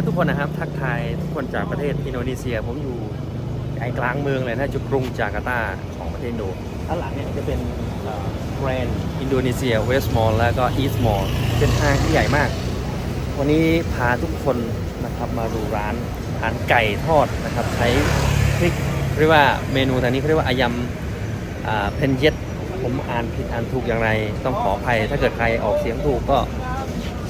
อนๆทุกคนนะครับ ทักทายทุกคนจากประเทศอินโดนีเซีย ผมอยู่ใจกลางเมืองเลยนะจุดกรุงจาการ์ตาของประเทศอินโดด้านหลังเนี่ยจะเป็นแกรนด์อินโดนีเซียเวสต์มอลแล้วก็อีสต์มอลเป็นห้างที่ใหญ่มาก วันนี้พาทุกคนนะครับมาดูร้านอาหารไก่ทอดนะครับ ใช้พริกเรียกว่าเมนูทางนี้เขาเรียกว่าอายำเพนเย็ดผมอ่านผิดอ่านถูกอย่างไร ต้องขออภัย ถ้าเกิดใครออกเสียงถูกก็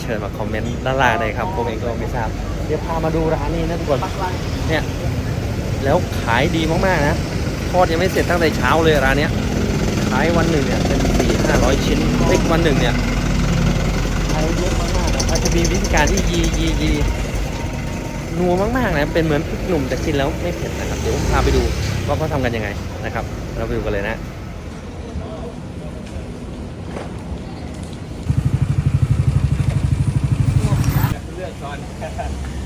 เชิญมาคอมเมนต์ด้านล่างเลยครับ ผมเองก็ไม่ทราบ ดี๋ยวพามาดูร้านนี้นะทุกคน เนี่ยแล้วขายดีมากๆนะ ทอดยังไม่เสร็จตั้งแต่เช้าเลยร้านเนี้ย ขายวันหนึ่งเนี่ยเป็นสี่ห้าร้อยชิ้นพริกวันหนึ่งเนี่ยขายเยอะมากๆนะจะมีวิธีการที่ยียียีนัวมากๆนะ เป็นเหมือนพริกหนุ่มแต่กินแล้วไม่เผ็ดนะครับ เดี๋ยวผมพาไปดูว่าเขาทำกันยังไงนะครับ เราไปดูกันเลยนะพ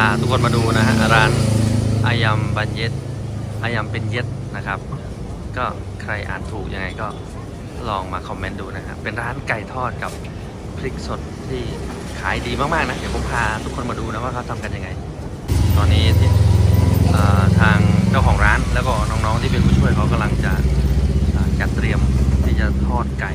าทุกคนมาดูนะฮะร้านอายำบันเย็ดอายำเป็นเย็ดนะครับ ก็ใครอ่านถูกยังไงก็ลองมาคอมเมนต์ดูนะครับเป็นร้านไก่ทอดกับพริกสดที่ขายดีมากๆนะเดี๋ยวผมพาทุกคนมาดูนะว่าเขาทำกันยังไง ตอนนี้ที่ทางเจ้าของร้านแล้วก็น้องๆที่เป็นผู้ช่วยเขากำลังจะจัดเตรียมที่จะทอดไก่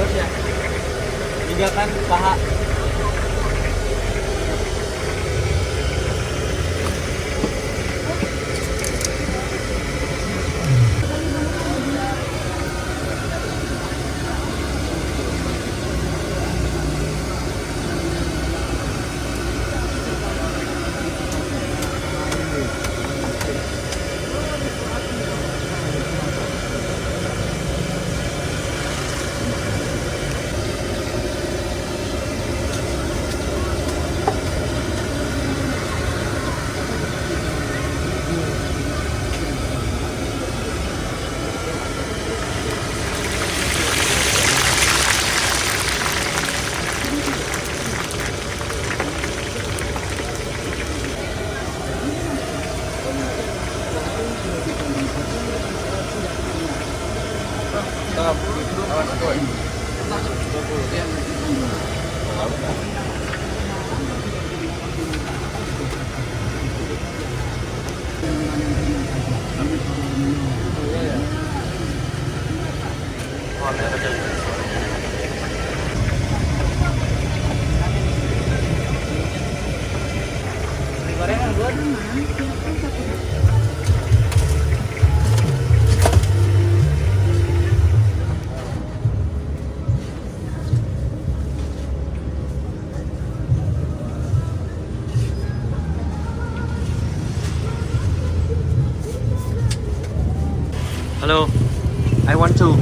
terus ya juga paha hello I want to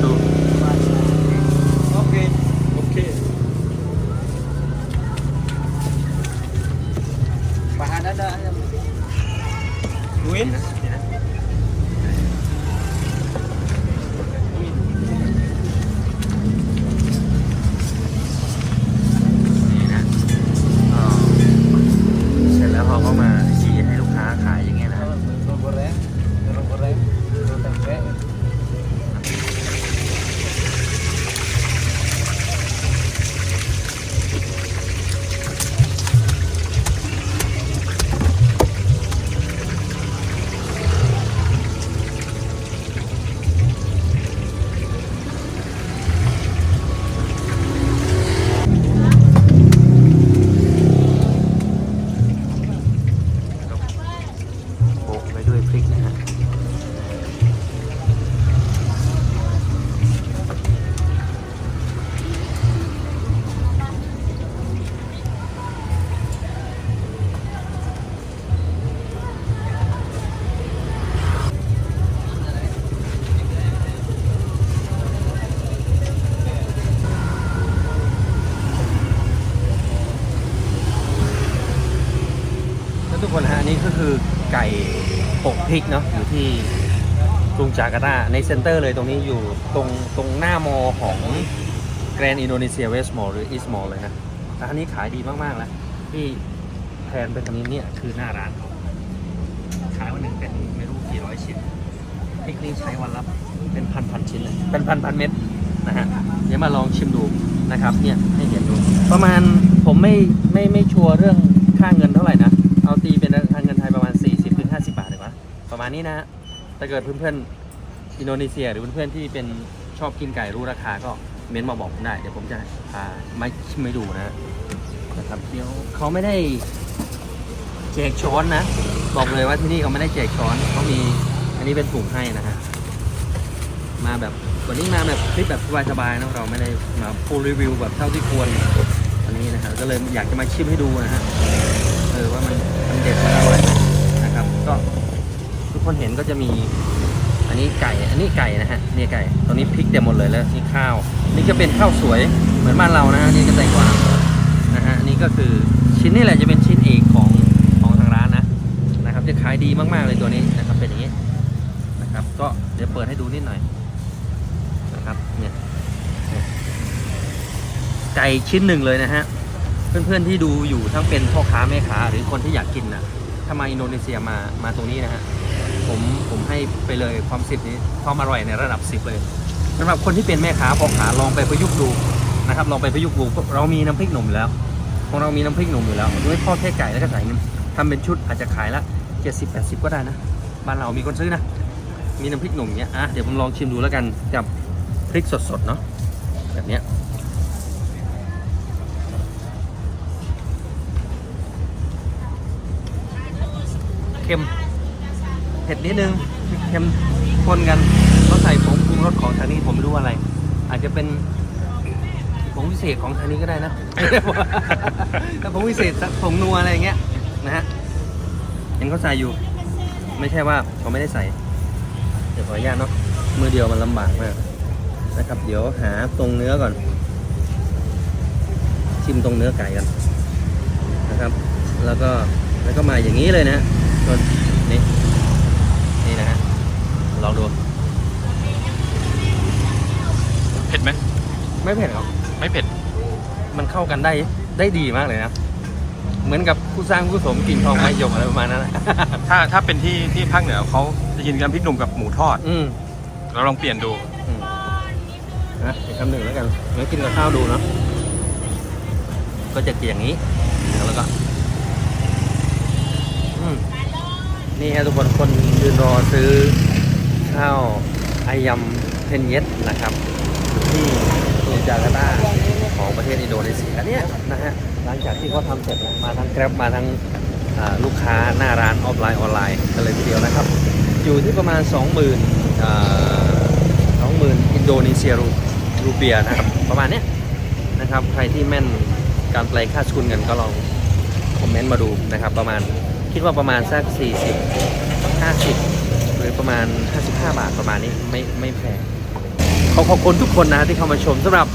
to Okay. Okay. Bahan ada. Win. พริกนะฮะแล้วทุกคนฮะอันนี่ก็คือไก่ ปกพริกเนาะอยู่ที่กรุงจาการ์ตาในเซ็นเตอร์เลยตรงนี้อยู่ตรงตรงหน้ามอของแกรนด์อินโดนีเซียเวสมอลหรืออีสมอลเลยนะร้านนี้ขายดีมาก ๆ แล้วที่แทนเป็นตรงนี้เนี่ยคือหน้าร้านเขาขายวันหนึ่งเป็นไม่รู้กี่ร้อยชิ้นพริกนี่ใช้วันละเป็นพันพันชิ้นเลย เป็นพันพันเม็ดนะฮะเดี๋ยวมาลองชิมดูนะครับเนี่ยให้เห็นดู ประมาณผมไม่ไม่ไม่ชัวร์เรื่องค่าเงินเท่าไหร่นะ เอาตีเป็น ประมาณนี้นะถ้าเกิดเพื่อนๆอินโดนีเซีย หรือเพื่อนๆที่เป็นชอบกินไก่รู้ราคาก็เม้นต์มาบอกผมได้ เดี๋ยวผมจะพามาชิมให้ดูนะนะครับเดี๋ยวเขาไม่ได้แจกช้อนนะ บอกเลยว่าที่นี่เขาไม่ได้แจกช้อนเขามีอันนี้เป็นถุงให้นะฮะมาแบบวันนี้มาแบบคลิปแบบสบายๆนะเราไม่ได้มาฟูลรีวิวแบบเท่าที่ควรอันนี้นะครับก็เลยอยากจะมาชิมให้ดูนะฮะเออว่ามันมันเด็ดมันอร่อยนะครับก็ คนเห็นก็จะมี อันนี้ไก่ อันนี้ไก่นะฮะ นี่ไก่ ตรงนี้พริกเต็มหมดเลยแล้วนี่ข้าว นี่ก็เป็นข้าวสวยเหมือนบ้านเรานะฮะ นี่ก็แตงกวา นะฮะ นี่ก็คือชิ้นนี่แหละจะเป็นชิ้นเอกของของทางร้านนะ นะครับ จะขายดีมากๆเลยตัวนี้นะครับ เป็นอย่างนี้นะครับ ก็เดี๋ยวเปิดให้ดูนิดหน่อยนะครับ เนี่ย ไก่ชิ้นหนึ่งเลยนะฮะ เพื่อนๆที่ดูอยู่ทั้งเป็นพ่อค้าแม่ค้าหรือคนที่อยากกินนะถ้ามาอินโดนีเซียมา มาตรงนี้นะฮะ ผมผมให้ไปเลยความสิบนี้ความอร่อยในระดับสิบเลยสำหรับคนที่เป็นแม่ค้าพ่อค้าลองไปประยุกต์ดูนะครับลองไปประยุกต์ดูเรามีน้ำพริกหนุ่มอยู่แล้วของเรามีน้ำพริกหนุ่มอยู่แล้วด้วยพ่อแค่ไก่แล้วก็ใส่น้ำทำเป็นชุดอาจจะขายละเจ็ดสิบแปดสิบก็ได้นะบ้านเรามีคนซื้อนะมีน้ำพริกหนุ่มเนี้ยอะเดี๋ยวผมลองชิมดูแล้วกันกับพริกสดๆเนาะแบบเนี้ยเค็ม เผ็ดนิดนึงเค็มปนกันเขาใส่ผงปรุงรสของทางนี้ผมไม่รู้อะไร อาจจะเป็นผงพิเศษของทางนี้ก็ได้นะถ้าผงพิเศษผงนัวอะไรอย่างเงี้ยนะฮะเห็นเขาใส่อยู่ ไม่ใช่ว่าเขาไม่ได้ใส่ เดี๋ยวขออนุญาตเนาะมือเดียวมันลำบากมากนะครับ เดี๋ยวหาตรงเนื้อก่อน ชิมตรงเนื้อไก่กันนะครับ แล้วก็แล้วก็มาอย่างนี้เลยนะฮะส่วนนี่ องดู เผ็ดไหม ไม่เผ็ดหรอกไม่เผ็ด มันเข้ากันได้ได้ดีมากเลยนะ เหมือนกับผู้สร้างผู้สมกลิ่นทองไม้หยกอะไรประมาณนั้นแหละถ้าถ้าเป็นที่ที่ภาคเหนือเขาจะกินกันพริกหนุ่มกับหมูทอด อืมเราลองเปลี่ยนดู อืมนะอีกคำหนึ่งแล้วกันเดี๋ยวกินกับข้าวดูเนาะ ก็จะเกี่ยางนี้ แล้วก็ อืมนี่ฮะทุกคนคนยืนรอซื้อ ข้าวไอยำเพนเยสนะครับ ที่กรุงจาการ์ตาของประเทศอินโดนีเซียเนี่ยนะฮะหลังจากที่เขาทำเสร็จมาทั้งแกร็บมาทั้งลูกค้าหน้าร้านออฟไลน์ออนไลน์กันเลยทีเดียวนะครับ อยู่ที่ประมาณ 20,000อ่า20,000อินโดนีเซียรูรูเปียนะครับประมาณเนี้ยนะครับใครที่แม่นการแปลค่าชุนกันก็ลองคอมเมนต์มาดูนะครับประมาณคิดว่าประมาณสัก 40 50 หรือประมาณ 55 บาทประมาณนี้ไม่ไม่แพงขอขอบคุณทุกคนนะที่เข้ามาชมสำหรับ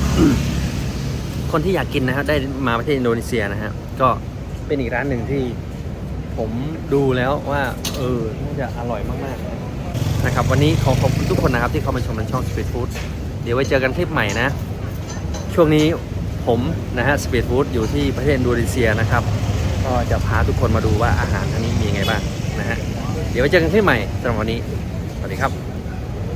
คนที่อยากกินนะฮะได้มาประเทศอินโดนีเซียนะฮะก็เป็นอีกร้านหนึ่งที่ผมดูแล้วว่าเออน่าจะอร่อยมากๆนะครับ วันนี้ขอขอบคุณทุกคนนะครับ ที่เข้ามาชมในช่อง Street Food เดี๋ยวไว้เจอกันคลิปใหม่นะ ช่วงนี้ผมนะฮะ Street Food อยู่ที่ประเทศอินโดนีเซียนะครับ ก็จะพาทุกคนมาดูว่าอาหารทางนี้มียังไงบ้างนะฮะ เดี๋ยวไว้เจอกันคลิปใหม่สำหรับวันนี้ สวัสดีครับ